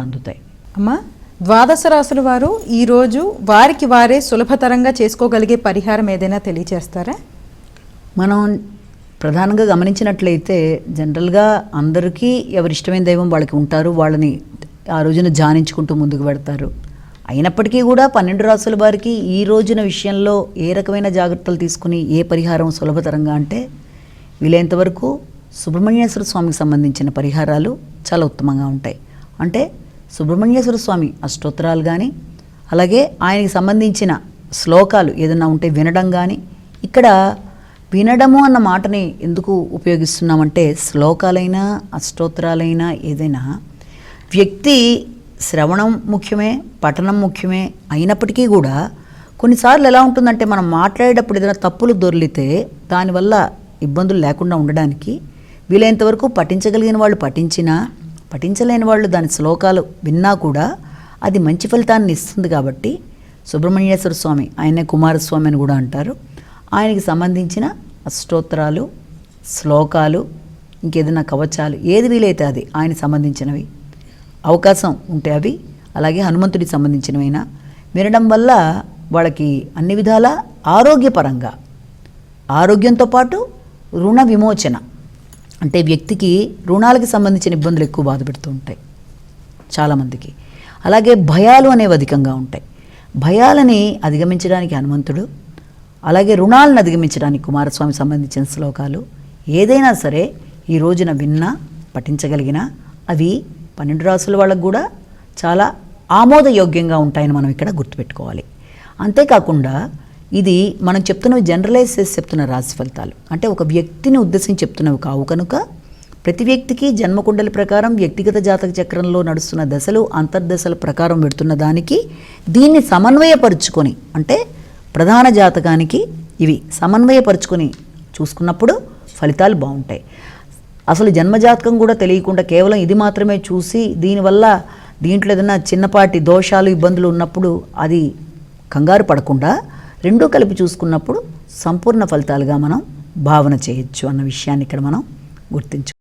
అందుతాయి. అమ్మా ద్వాదశ రాసుల వారు ఈరోజు వారికి వారే సులభతరంగా చేసుకోగలిగే పరిహారం ఏదైనా తెలియచేస్తారా? మనం ప్రధానంగా గమనించినట్లయితే జనరల్గా అందరికీ ఎవరి ఇష్టమైన దైవం వాళ్ళకి ఉంటారు వాళ్ళని ఆ రోజున ధ్యానించుకుంటూ ముందుకు పెడతారు అయినప్పటికీ కూడా పన్నెండు రాసుల వారికి ఈ రోజున విషయంలో ఏ రకమైన జాగ్రత్తలు తీసుకుని ఏ పరిహారం సులభతరంగా అంటే వీలైనంత వరకు సుబ్రహ్మణ్యేశ్వర స్వామికి సంబంధించిన పరిహారాలు చాలా ఉత్తమంగా ఉంటాయి. అంటే సుబ్రహ్మణ్యేశ్వర స్వామి అష్టోత్తరాలు కానీ అలాగే ఆయనకి సంబంధించిన శ్లోకాలు ఏదైనా ఉంటే వినడం కానీ ఇక్కడ వినడము అన్న మాటని ఎందుకు ఉపయోగిస్తున్నామంటే శ్లోకాలైనా అష్టోత్తరాలైనా ఏదైనా వ్యక్తి శ్రవణం ముఖ్యమే పఠనం ముఖ్యమే అయినప్పటికీ కూడా కొన్నిసార్లు ఎలా ఉంటుందంటే మనం మాట్లాడేటప్పుడు ఏదైనా తప్పులు దొర్లితే దానివల్ల ఇబ్బందులు లేకుండా ఉండడానికి వీలైనంతవరకు పఠించగలిగిన వాళ్ళు పఠించినా పఠించలేని వాళ్ళు దాని శ్లోకాలు విన్నా కూడా అది మంచి ఫలితాన్ని ఇస్తుంది కాబట్టి సుబ్రహ్మణ్యేశ్వర స్వామి ఆయనే కుమారస్వామి అని కూడా అంటారు. ఆయనకి సంబంధించిన అష్టోత్తరాలు శ్లోకాలు ఇంకేదైనా కవచాలు ఏది వీలైతే అది ఆయనకి సంబంధించినవి. అవకాశం ఉంటే అవి అలాగే హనుమంతుడికి సంబంధించినవైనా వినడం వల్ల వాళ్ళకి అన్ని విధాల ఆరోగ్యపరంగా ఆరోగ్యంతో పాటు రుణ విమోచన అంటే వ్యక్తికి రుణాలకు సంబంధించిన ఇబ్బందులు ఎక్కువ బాధ పెడుతూ ఉంటాయి చాలామందికి. అలాగే భయాలు అనేవి అధికంగా ఉంటాయి. భయాలని అధిగమించడానికి హనుమంతుడు అలాగే రుణాలను అధిగమించడానికి కుమారస్వామి సంబంధించిన శ్లోకాలు ఏదైనా సరే ఈ రోజున విన్నా పఠించగలిగిన అవి పన్నెండు రాసుల వాళ్ళకు కూడా చాలా ఆమోదయోగ్యంగా ఉంటాయని మనం ఇక్కడ గుర్తుపెట్టుకోవాలి. అంతేకాకుండా ఇది మనం చెప్తున్నవి జనరలైజ్ చేసి చెప్తున్న రాశి ఫలితాలు. అంటే ఒక వ్యక్తిని ఉద్దేశించి చెప్తున్నవి కావు కనుక ప్రతి వ్యక్తికి జన్మకుండల ప్రకారం వ్యక్తిగత జాతక చక్రంలో నడుస్తున్న దశలు అంతర్దశల ప్రకారం పెడుతున్న దానికి దీన్ని సమన్వయపరుచుకొని అంటే ప్రధాన జాతకానికి ఇవి సమన్వయపరుచుకొని చూసుకున్నప్పుడు ఫలితాలు బాగుంటాయి. అసలు జన్మజాతకం కూడా తెలియకుండా కేవలం ఇది మాత్రమే చూసి దీనివల్ల దీంట్లో ఏదైనా చిన్నపాటి దోషాలు ఇబ్బందులు ఉన్నప్పుడు అది కంగారు పడకుండా రెండూ కలిపి చూసుకున్నప్పుడు సంపూర్ణ ఫలితాలుగా మనం భావన చేయొచ్చు అన్న విషయాన్ని ఇక్కడ మనం గుర్తించు